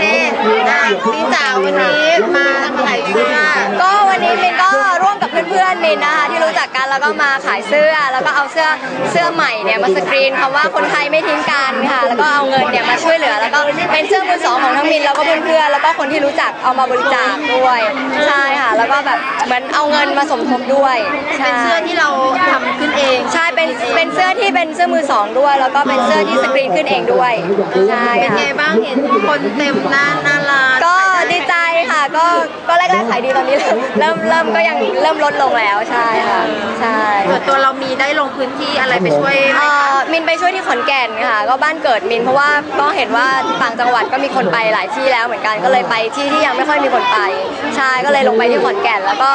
เน่นะพี่จ๋าวันนี้มาขายเสื้อก็วันนี้มินก็ร่วมกับเพื่อนๆมินนะคะที่รู้จักกันแล้วก็มาขายเสื้อ แล้วก็เอาเสื้อเสื้อใหม่เนี่ยมาสกรีนคำว่าคนไทยไม่ทิ้งกันค่ะ แล้วก็เอาเงินเนี่ยมาช่วยเหลือ แล้วก็เป็นเสื้อมือสองของทั้งมินแล้วก็เพื่อนๆแล้วก็คนที่รู้จักเอามาบริจาคด้วยใช่ แล้วก็แบบเหมือนเอาเงินมาสมทบด้วยใช่เป็นเสื้อที่เราทำขึ้นเองใช่เป็นเป็นเสื้อที่เป็นเสื้อมือสองด้วย แล้วก็เป็นเสื้อที่สกรีนขึ้นเองด้วยใช่เป็นค่ะไงบ้างเห็นคนเต็มหน้าหน้าร้านก็ดีใจค่ะก็ก็แรกๆขายดีตอนนี้เริ่มเริ่มก็ยังเริ่มลดลงแล้วใช่ค่ะใช่ ส่วนตัวเรามีได้ลงพื้นที่อะไรไปช่วยไหมเอ่คะอ มินไปช่วยที่ขอนแก่นค่ะ ก็บ้านเกิดมินเพราะว่าก็เห็นว่าต่างจังหวัดก็มีคนไปหลายที่แล้วเหมือนกันก็เลยไปที่ที่ยังไม่ค่อยมีคนไปใช่ก็เลยลงไปที่ขอนแก่น แล้วก็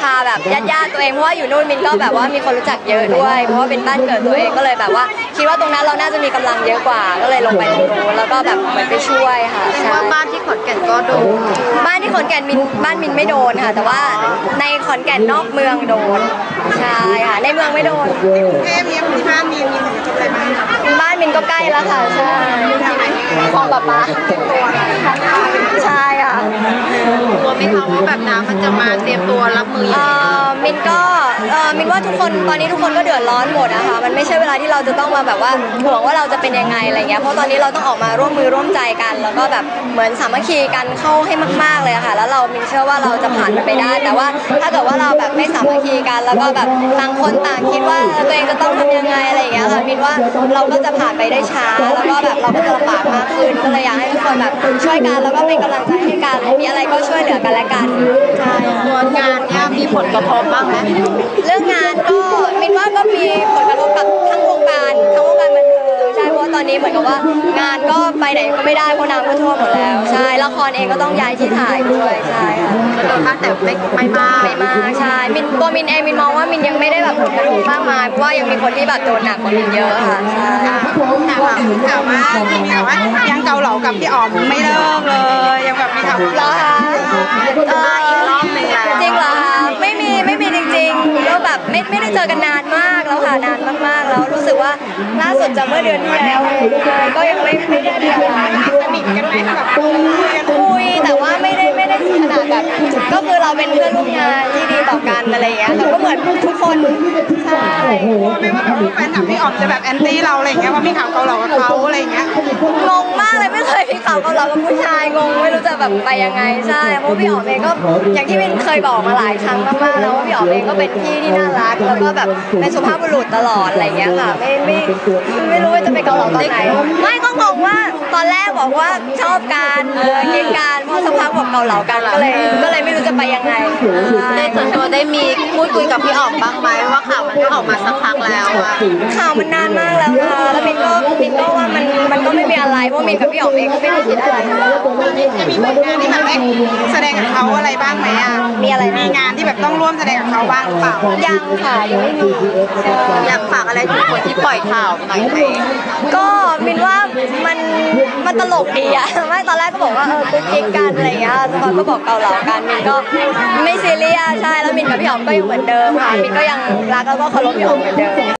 พาแบบญาติๆตัวเองเพราะว่าอยู่นู่นมินก็แบบว่ามีคนรู้จักเยอะด้วย เพราะว่าเป็นบ้านเกิดตัวเองก็เลยแบบว่า คิดว่าตรงนั้นเราน่าจะมีกำลังเยอะกว่า ก็เลยลงไปตรงนู้นแล้วก็แบบเหมือนไปช่วยค่ะ แสดงใช่ว่าบ้านที่ขอนแก่นก็โดนบ้านที่ขอนแก่นมินบ้านมินไม่โดนค่ะ แต่ว่าในขอนแก่นนอกเมืองโดนใช่ค่ะในเมืองไม่โดนเทพมีที่บ้านมีมีผลกระทบอะไรบ้างบ้านมินก็ใกล้แล้วค่ะใช่คลองปลาปลาใช่ค่ะกลัวไหมคะว่าแบบน้ำมันจะมาเตรียมตัวรับมือยังเอ่ไงอมินก็ เอ่อมินว่าทุกคนตอนนี้ทุกคนก็เดือดร้อนหมดอะคะมันไม่ใช่เวลาที่เราจะต้องมาแบบว่าห่วงว่าเราจะเป็นยังไงอะไรเงี้ยเพราะตอนนี้เราต้องออกมาร่วมมือร่วมใจกัน แล้วก็แบบเหมือนสามัคคีกันเข้าให้มาก ๆเลยอะค่ะ แล้วเรามินเชื่อว่าเราจะผ่านมันไปได้ แต่ว่าถ้าเกิดว่าเราแบบไม่สามัคคีกัน แล้วก็แบบต่างคนต่างคิดว่าเออตัวเองจะต้องทำยังไงอะไรอย่างเงี้ยค่ะมินว่าเราก็จะผ่านไปได้ช้า แล้วก็แบบเราก็จะลำบากมากขึ้นก็เลยอยากให้ทุกคนแบบช่วยกันแล้วก็เป็นกำลังใจให้กันมีอะไรก็ช่วยเหลือกันและกันค่ะ ผลกระทบบ้างไหมเรื่องงานก็มินว่าก็มีผลกระทบกับทั้งวงการทั้งวงการบันเทิงใช่เพราะว่าตอนนี้เหมือนกับว่างานก็ไปไหนก็ไม่ได้เพราะน้ำก็ท่วมหมดแล้วใช่ละครเองก็ต้องย้ายที่ถ่ายด้วยใช่ค่ะมันโดนบ้างแต่ไม่ไม่มากไม่มากใช่มินตัวมินเองมินมองว่ามินยังไม่ได้แบบผลกระทบมากมายเพราะว่ายังมีคนที่แบบโดนหนักกว่ามินเยอะค่ะใช่ค่ะข่าวว่ามีข่าวว่ายังเกาเหลากับพี่อ๋อมไม่เลิกเลย อกันนานมากแล้วค่ะนานมากๆแล้วรู้สึกว่าล่าสุดจะเมื่อเดือนที่แล้วก็ยังไม่ไม่ได้มีอกันสนิทกันไหมแบบคุย ก็คือเราเป็นเพื่อนร่วมงานที่ดีต่อกันอะไรอย่างเงี้ยแต่ก็เหมือนทุกคนใช่ไม่ว่าแบบแฟนคลับพี่อ๋อมจะแบบแอนตี้เราอะไรอย่างเงี้ยว่ามีข่าวเกาเหลากับเขาอะไรอย่างเงี้ยงงมากเลยไม่เคยมีข่าวกับเรากับผู้ชายงงไม่รู้จะแบบไปยังไงใช่เพราะพี่อ๋อมเองก็อย่างที่มินเคยบอกมาหลายครั้งมากๆแล้วว่าพี่อ๋อมเองก็เป็นพี่ที่น่ารักแล้วก็แบบเป็นสุภาพบุรุษตลอดอะไรอย่างเงี้ยค่ะไม่ไม่ไม่รู้ว่าจะไปเกาเหลาตอนไหนไม่ก็งงว่าตอนแรกบอกว่าชอบกันเออกินกันพอสักพักบอกเกาเหลากันก็เลยก็เลยไม่รู้จะไปยังไงในส่วนตัวได้มีพูดคุยกับพี่อ๋อมบ้างไหมว่าข่าวมันก็ออกมาสักพักแล้วอะข่าวมันนานมากแล้วค่ะแล้วมินก็ เพราะมินกับพี่อ๋อมเองก็ไม่ได้คิดอะไรจะมีผลงานที่แบบได้แสดงกับเขาอะไรบ้างไหมอะมีอะไรนะมีงานที่แบบต้องร่วมแสดงกับเขาบ้างหรือเปล่ายังค่ะยังไม่มีใช่อยากฝากอะไรถึงคนที่ปล่อยข่าวหน่อยไหมก็มินว่ามันมันตลกดีอะไม่ตอนแรกก็บอกว่าเออคุกกิ๊กกันอะไรอย่างเงี้ยสักพักก็บอกเกาเหลากันมินก็ไม่ซีเรียสใช่แล้วมินกับพี่อ๋อมก็ยังเหมือนเดิมค่ะมินก็ยังรักแล้วก็เคารพพี่อ๋อมเหมือนเดิม